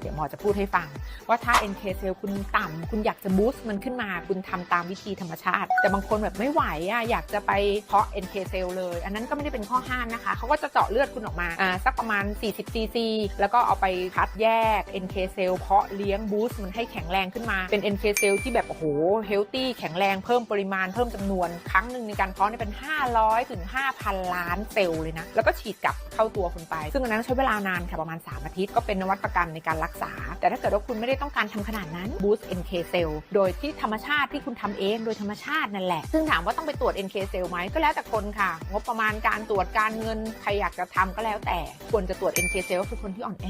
เดี๋ยวหมอจะพูดให้ฟัง ว่าถ้า NK เซลคุณต่ำคุณอยากจะบูสต์มันขึ้นมา คุณทำตามวิธีธรรมชาติ แต่บางคนแบบไม่ไหวอะอยากจะไปเพาะ NK เซลเลย อันนั้นก็ไม่ได้เป็นข้อห้ามนะคะ เขาก็จะเจาะเลือดคุณออกมาอ่าสักประมาณ 40ซีซีแล้วก็เอาไปคัดแยก NK เซลเพาะเลี้ยงบูสต์มันให้แข็งแรงขึ้นมาเป็น NK เซลที่แบบโอ้โหเฮลตี้แข็งแรงเพิ่มปริมาณเพิ่มจำนวนครั้งหนึ่งในการเพาะเนี่ยเป็น 500ถึง5,000 ล้านเซลล์เลยนะแล้วก็ฉีดกลับเข้าตัวคุณไป ซึ่งอันนั้นใช้เวลานานค่ะประมาณ 3 อาทิตย์ก็เป็นนวัตกรรมในการรักษา แต่ถ้าเกิดว่าคุณไม่ได้ต้องการทำขนาดนั้น boost NK cell โดยที่ธรรมชาติที่คุณทำเองโดยธรรมชาตินั่นแหละ ซึ่งถามว่าต้องไปตรวจ NK cell ไหมก็แล้วแต่คนค่ะ งบประมาณการตรวจการเงินใครอยากจะทำก็แล้วแต่ ควรจะตรวจ NK cell คือคนที่อ่อนแอ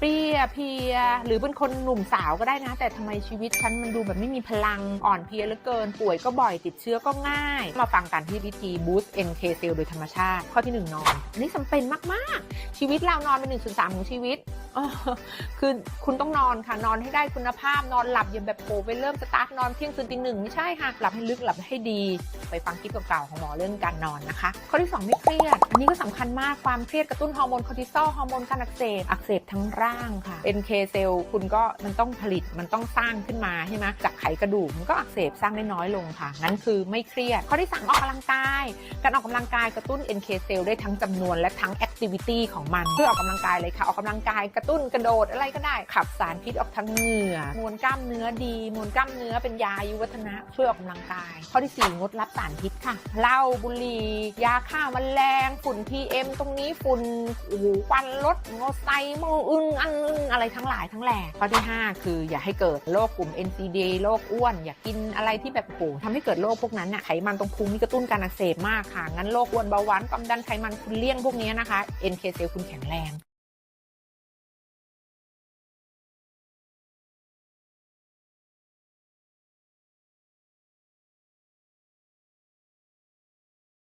เปรี้ยเพีย หรือเป็นคนหนุ่มสาวก็ได้นะ แต่ทำไมชีวิตฉันมันดูแบบไม่มีพลังอ่อนเพลียเหลือเกิน ป่วยก็บ่อยติดเชื้อก็ง่าย มาฟังกันที่วิธี boost NK cell โดยธรรมชาติ ข้อที่หนึ่งนอน อันนี้จำเป็นมาก ๆ ชีวิตเรานอนเป็นหนึ่งส่วนสามของชีวิต คือคุณต้องนอนค่ะนอนให้ได้คุณภาพนอนหลับอย่าแบบโผไปเริ่มสตาร์ทนอนเที่ยงคืนตีหนึ่งไม่ใช่ค่ะ หลับให้ลึกหลับให้ดี ไปฟังคลิปเก่าๆของหมอเรื่องการนอนนะคะ ข้อที่ 2 ไม่เครียด อันนี้ก็สำคัญมากความเครียดกระตุ้นฮอร์โมนคอร์ติซอลฮอร์โมนการอักเสบอักเสบทั้งร่างค่ะ NK เซลล์คุณก็มันต้องผลิตมันต้องสร้างขึ้นมาใช่ไหมจากไขกระดูกมันก็อักเสบสร้างได้น้อยลงค่ะงั้นคือไม่เครียด ข้อที่สามออกกำลังกาย การออกกำลังกายกระตุ้น NK เซลล์ได้ทั้งจำนวนและทั้งแอคทิวิตี้ของมันเพื่อออกกำลังกายเลยค่ะออกกำลังกายกระตุ้นกระโดดอะไรก็ได้ ขับสารพิษออกทางเหงื่อมวลกล้ามเนื้อดี มวลกล้ามเนื้อเป็นยาอายุวัฒนะช่วยออกกำลังกาย ข้อที่ 4 งดรับสารพิษค่ะเหล้าบุหรี่ยาฆ่าแมลงฝุ่น PM ตรงนี้ฝุ่นโอ้โหควันรถโมไซโมอึนอันอึนอะไรทั้งหลายทั้งแหล่ข้อที่ 5 คืออย่าให้เกิดโรคกลุ่ม NCD โรคอ้วน อย่ากินอะไรที่แบบโอ้โหทำให้เกิดโรคพวกนั้นน่ะไขมันตรงพุงนี่กระตุ้นการอักเสบมากค่ะงั้นโรคอ้วนเบาหวานความดันไขมันคุณเลี่ยงพวกนี้นะคะ NK เซลล์คุณแข็งแรง